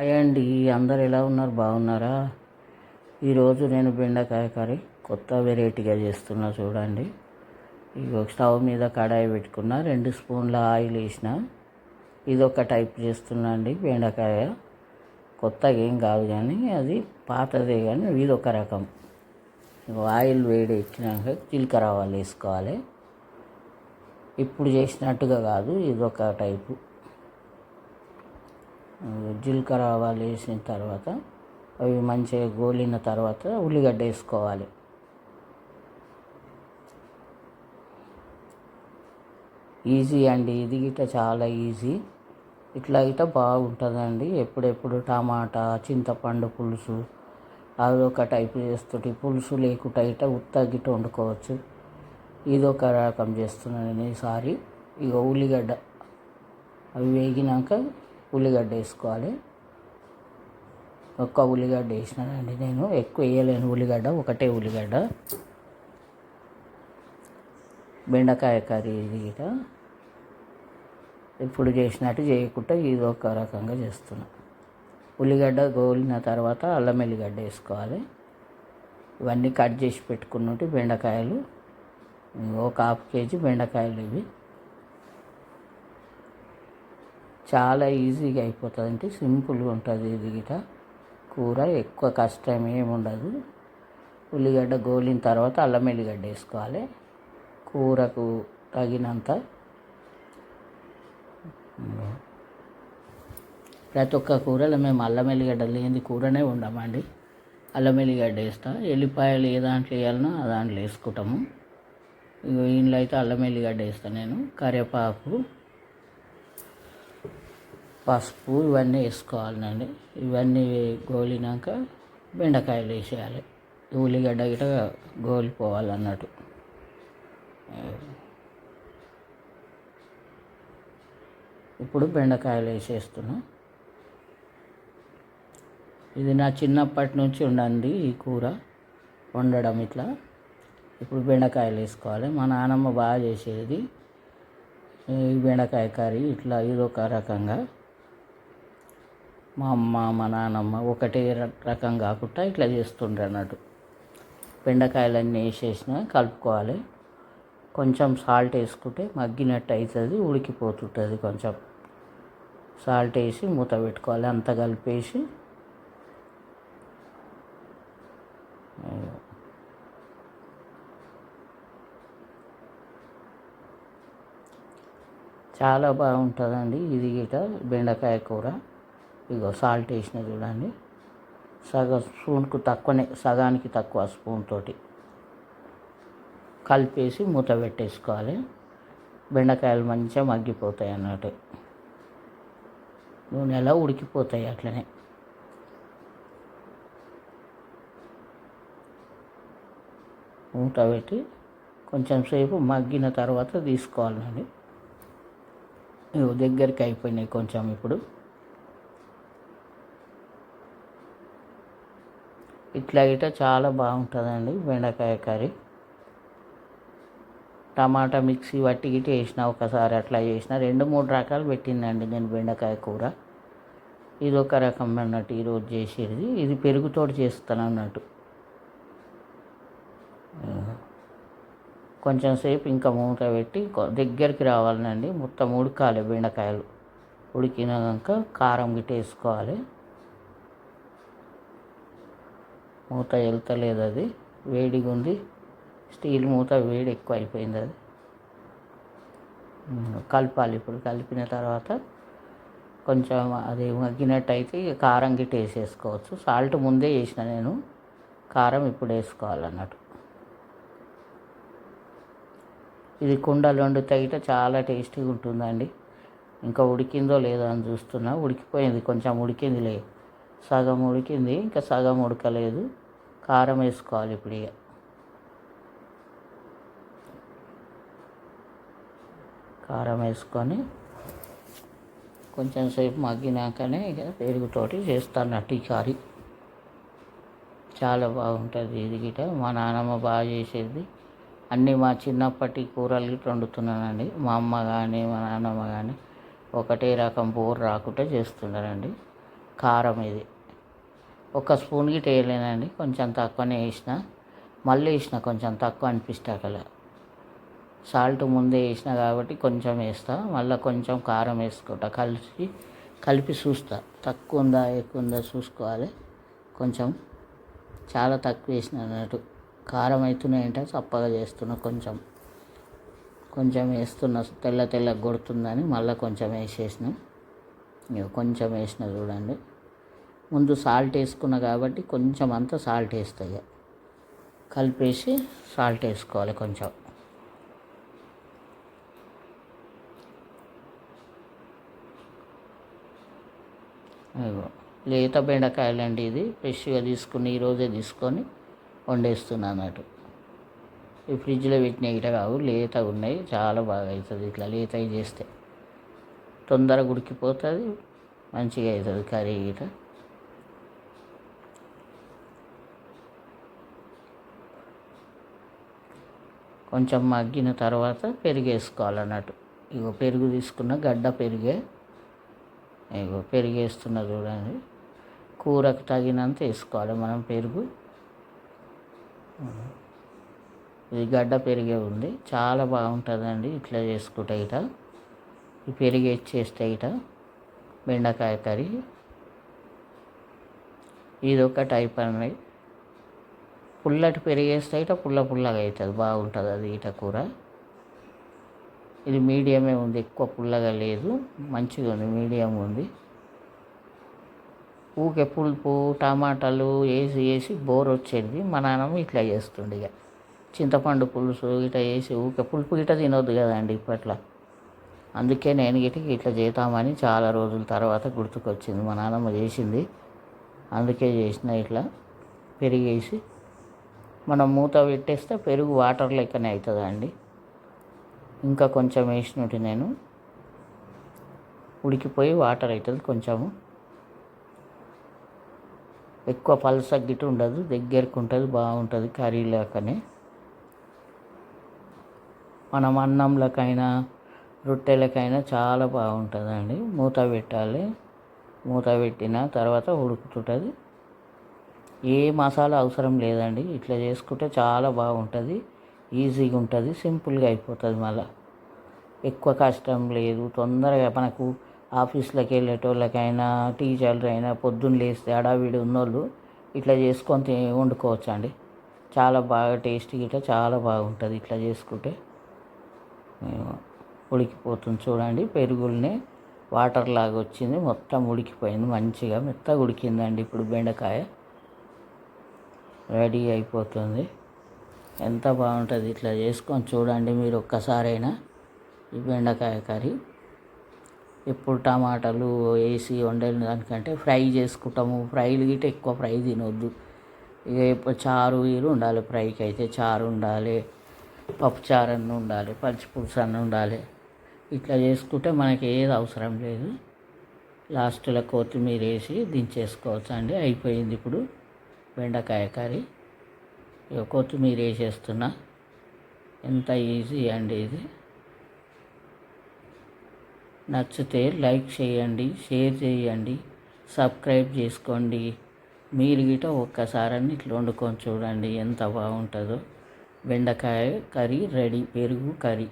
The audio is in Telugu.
హాయ్ అండి అందరు ఎలా ఉన్నారు? బాగున్నారా? ఈరోజు నేను బెండకాయ కర్రీ కొత్త వెరైటీగా చేస్తున్నా చూడండి. ఇగో స్టవ్ మీద కడాయి పెట్టుకున్న రెండు స్పూన్ల ఆయిల్ వేసిన. ఇది ఒక టైప్ చేస్తున్నా అండి బెండకాయ. కొత్తగా ఏం కాదు కానీ అది పాతదే కానీ ఇది ఒక రకం ఆయిల్ వేడి ఇచ్చినాక జీలకర్ర ఆవాలు వేసుకోవాలి. ఇప్పుడు చేసినట్టుగా కాదు ఇది ఒక టైపు. జీలకర్ర ఆవాలు వేసిన తర్వాత అవి మంచిగా గోలిన తర్వాత ఉల్లిగడ్డ వేసుకోవాలి. ఈజీ అండి ఇది గిట్ట చాలా ఈజీ. ఇట్లా గిట్ట బాగుంటుందండి. ఎప్పుడెప్పుడు టమాటా చింతపండు పులుసు అది ఒక టైపు చేస్తుంటే పులుసు లేకుండా గిట్ట ఉత్త గిట్ట వండుకోవచ్చు. ఇది ఒక రకం చేస్తున్నాను నేను ఈసారి. ఇక ఉల్లిగడ్డ అవి వేగినాక ఉల్లిగడ్డ వేసుకోవాలి. ఒక్క ఉల్లిగడ్డ వేసినానండి నేను ఎక్కువ వేయలేను ఉల్లిగడ్డ ఒకటే ఉల్లిగడ్డ. బెండకాయ కర్రీ ఇది ఇప్పుడు చేసినట్టు చేయకుండా ఇది ఒక రకంగా చేస్తున్నా. ఉల్లిగడ్డ గోలిన తర్వాత అల్లం ఎల్లిగడ్డ వేసుకోవాలి. ఇవన్నీ కట్ చేసి పెట్టుకున్నట్టు బెండకాయలు ఒక హాఫ్ కేజీ బెండకాయలు ఇవి. చాలా ఈజీగా అయిపోతుంది. అంటే సింపుల్గా ఉంటుంది ఇది గిట. కూర ఎక్కువ కష్టం ఏమి ఉండదు. ఉల్లిగడ్డ గోలిన తర్వాత అల్లం ఎల్లిగడ్డ వేసుకోవాలి. కూరకు తగినంత. ప్రతి ఒక్క కూరలో మేము అల్లం ఎల్లిగడ్డ లేని కూరనే ఉండమండి అల్లం ఎల్లిగడ్డ వేస్తాం. ఎల్లిపాయలు ఏ దాంట్లో వేయాలనో ఆ దాంట్లో వేసుకుంటాము. ఇగో ఇంట్లో అయితే అల్లం ఎల్లిగడ్డ వేస్తాను నేను. కరివేపాకు. పసుపు ఇవన్నీ వేసుకోవాలండి ఇవన్నీ గోలినాక బెండకాయలు వేసేయాలి. ఉల్లిగడ్డ గిట గోలిపోవాలన్నట్టు. ఇప్పుడు బెండకాయలు వేసేస్తున్నా. ఇది నా చిన్నప్పటి నుంచి ఉండండి ఈ కూర. వండడం ఇట్లా. ఇప్పుడు బెండకాయలు వేసుకోవాలి. మా నాన్నమ్మ బాగా చేసేది. ఈ బెండకాయ కర్రీ ఇట్లా ఇదొక రకంగా. మా అమ్మ మా నాన్నమ్మ ఒకటే రకం కాకుండా ఇట్లా చేస్తుండ్రు అన్నట్టు. బెండకాయలన్నీ వేసేసిన కలుపుకోవాలి. కొంచెం సాల్ట్ వేసుకుంటే మగ్గినట్టు అవుతుంది ఉడికిపోతుంటుంది కొంచెం. సాల్ట్ వేసి మూత పెట్టుకోవాలి అంత కలిపేసి. చాలా బాగుంటుందండి ఇది గిట బెండకాయ కూర. ఇగో సాల్ట్ వేసిన చూడండి. సగం స్పూన్కు తక్కువనే సగానికి తక్కువ స్పూన్ తోటి కలిపేసి మూత పెట్టేసుకోవాలి. బెండకాయలు మంచిగా మగ్గిపోతాయి అన్నట్టు నూనెలా ఉడికిపోతాయి అట్లనే. మూత పెట్టి కొంచెం సేపు మగ్గిన తర్వాత తీసుకోవాలండి. ఇగో దగ్గరికి అయిపోయినాయి కొంచెం ఇప్పుడు. ఇట్లా గిట్ట చాలా బాగుంటుందండి బెండకాయ కర్రీ. టమాటా మిక్సీ వట్టి గిట్ట వేసిన ఒకసారి అట్లా చేసిన రెండు మూడు రకాలు పెట్టిందండి నేను బెండకాయ కూర. ఇది ఒక రకం అన్నట్టు ఈరోజు చేసేది. ఇది పెరుగుతోటి చేస్తాను అన్నట్టు. కొంచెం సేపు ఇంకా మూత పెట్టి దగ్గరికి రావాలండి మొత్తం ఉడకాలి బెండకాయలు. ఉడికినాక కారం గిట్ట వేసుకోవాలి. మూత వెళ్తలేదు అది. వేడిగా ఉంది. స్టీల్ మూత వేడి ఎక్కువ అయిపోయింది అది. కలపాలి ఇప్పుడు. కలిపిన తర్వాత కొంచెం అది మగ్గినట్టు అయితే కారం గిట్ట వేసేసుకోవచ్చు. సాల్ట్ ముందే వేసిన నేను. కారం ఇప్పుడు వేసుకోవాలన్నట్టు. ఇది కుండలు వండితే గిట్ట చాలా టేస్టీగా ఉంటుందండి. ఇంకా ఉడికిందో లేదో అని చూస్తున్నా. ఉడికిపోయింది. కొంచెం ఉడికిందిలే. సగం ఉడికింది. ఇంకా సగం ఉడకలేదు. కారం వేసుకోవాలి ఇప్పుడు ఇక. కారం వేసుకొని కొంచెం సేపు మగ్గినాకనే ఇక పెరుగుతోటి చేస్తాను ఈ కర్రీ. చాలా బాగుంటుంది ఇది గిట. మా నాన్నమ్మ బాగా చేసేది. అన్నీ మా చిన్నప్పటి కూరలు గిట్ట వండుతున్నానండి. మా అమ్మ కానీ మా నాన్నమ్మ కానీ ఒకటే రకం బోర్ రాకుండా చేస్తున్నారండి. కారం ఇది. ఒక స్పూన్ గిట్ట వేయలేనండి కొంచెం తక్కువనే వేసిన. మళ్ళీ వేసిన కొంచెం తక్కువ అనిపిస్తాకల సాల్ట్ ముందే వేసిన కాబట్టి కొంచెం వేస్తా. మళ్ళీ కొంచెం కారం వేసుకుంటా. కలిసి కలిపి చూస్తా. తక్కువ ఉందా ఎక్కువ ఉందా చూసుకోవాలి. కొంచెం చాలా తక్కువ వేసిన అన్నట్టు. కారం అవుతున్నాయంటే చప్పగా చేస్తున్నా కొంచెం. కొంచెం వేస్తున్నా తెల్ల తెల్ల కొడుతుందని మళ్ళీ కొంచెం వేసేసిన. కొంచెం వేసిన చూడండి. ముందు సాల్ట్ వేసుకున్నా కాబట్టి కొంచెం అంతా సాల్ట్ వేస్తాయి. కలిపేసి సాల్ట్ వేసుకోవాలి కొంచెం. లేత బెండకాయలండి ఇది. ఫ్రెష్గా తీసుకుని ఈరోజే తీసుకొని వండేస్తున్నాను అన్నట్టు. ఈ ఫ్రిడ్జ్లో పెట్టిన ఇట కావు లేతగా ఉన్నాయి. చాలా బాగా అవుతుంది ఇట్లా లేత చేస్తే. తొందరగా ఉడికిపోతుంది మంచిగా అవుతుంది కర్రీ గిట కొంచెం మగ్గిన తర్వాత పెరుగు వేసుకోవాలన్నట్టు ఇగో పెరుగు తీసుకున్న గడ్డ పెరిగే ఇగో పెరుగు వేస్తున్నా చూడండి. కూరకు తగినంత వేసుకోవాలి మనం పెరుగు. ఇది గడ్డ పెరిగే ఉంది. చాలా బాగుంటుందండి ఇట్లా చేసుకుంటే ఇట. ఈ పెరిగి ఇచ్చేస్తే ఇట. బెండకాయ కర్రీ. ఇది ఒక టైప్ అన్నది పుల్లటి పెరిగేస్తే ఇట పుల్ల పుల్లగా అవుతుంది బాగుంటుంది అది ఇట కూర. ఇది మీడియమే ఉంది ఎక్కువ పుల్లగా లేదు మంచిగా ఉంది మీడియం ఉంది. ఊకే పులుపు టమాటాలు వేసి వేసి బోర్ వచ్చేది మా నాన్నమ్మ ఇట్లా చేస్తుండే ఇక. చింతపండు పులుసు ఇట్లా వేసి ఊకే పులుపు గిట్ట తినొద్దు కదండి ఇప్పట్లో. అందుకే నేను గిటికి ఇట్లా చేద్దామని చాలా రోజుల తర్వాత గుర్తుకొచ్చింది మా నాన్నమ్మ చేసింది. అందుకే చేసిన ఇట్లా పెరిగేసి మనం మూత పెట్టేస్తే పెరుగు వాటర్ లెక్కనే అవుతుందండి ఇంకా కొంచెం వేసినట్టు నేను. ఉడికిపోయి వాటర్ అవుతుంది కొంచెము. ఎక్కువ పలసగ్గిట్టు ఉండదు దగ్గరకు ఉంటుంది బాగుంటుంది కర్రీ లెక్కనే మనం అన్నంలకైనా రొట్టెలకైనా చాలా బాగుంటుందండి. మూత పెట్టాలి. మూత పెట్టిన తర్వాత ఉడుకుతుంటుంది. ఏ మసాలా అవసరం లేదండి. ఇట్లా చేసుకుంటే చాలా బాగుంటుంది. ఈజీగా ఉంటుంది. సింపుల్గా అయిపోతుంది మళ్ళీ. ఎక్కువ కష్టం లేదు. తొందరగా మనకు ఆఫీస్లోకి వెళ్ళేటోళ్ళకైనా టీచర్లు అయినా పొద్దున్న లేస్తే అడావిడి ఉన్నోళ్ళు ఇట్లా చేసుకొని తి వండుకోవచ్చు అండి చాలా బాగా టేస్ట్ ఇట్లా చాలా బాగుంటుంది ఇట్లా చేసుకుంటే. ఉడికిపోతుంది చూడండి. పెరుగుల్ని వాటర్ లాగా వచ్చింది. మొత్తం ఉడికిపోయింది. మంచిగా మెత్తగా ఉడికిందండి ఇప్పుడు బెండకాయ. రెడీ అయిపోతుంది. ఎంత బాగుంటుంది ఇట్లా చేసుకొని చూడండి మీరు ఒక్కసారైనా. ఈ బెండకాయ కర్రీ. ఎప్పుడు టమాటాలు వేసి వండిన దానికంటే ఫ్రై చేసుకుంటాము. ఫ్రైలు గిట్ట ఎక్కువ ఫ్రై తినొద్దు. ఇక ఎప్పుడు చారు వీరు ఉండాలి ఫ్రైకి అయితే. చారు ఉండాలి పప్పు చారు అన్న ఉండాలి పచ్చిపులుసు అన్న ఉండాలి. ఇట్లా చేసుకుంటే మనకి ఏది అవసరం లేదు. లాస్ట్లో కొత్తిమీర వేసి దించేసుకోవచ్చు అండి అయిపోయింది ఇప్పుడు. బెండకాయ కర్రీ. కొత్తిమీర వేసేస్తున్నా. ఎంత ఈజీ అండి ఇది. నచ్చితే లైక్ చేయండి షేర్ చేయండి సబ్స్క్రైబ్ చేసుకోండి. మీరు గిట ఒక్కసారని ఇట్లా వండుకొని చూడండి ఎంత బాగుంటుందో. బెండకాయ కర్రీ రెడీ పెరుగు కర్రీ.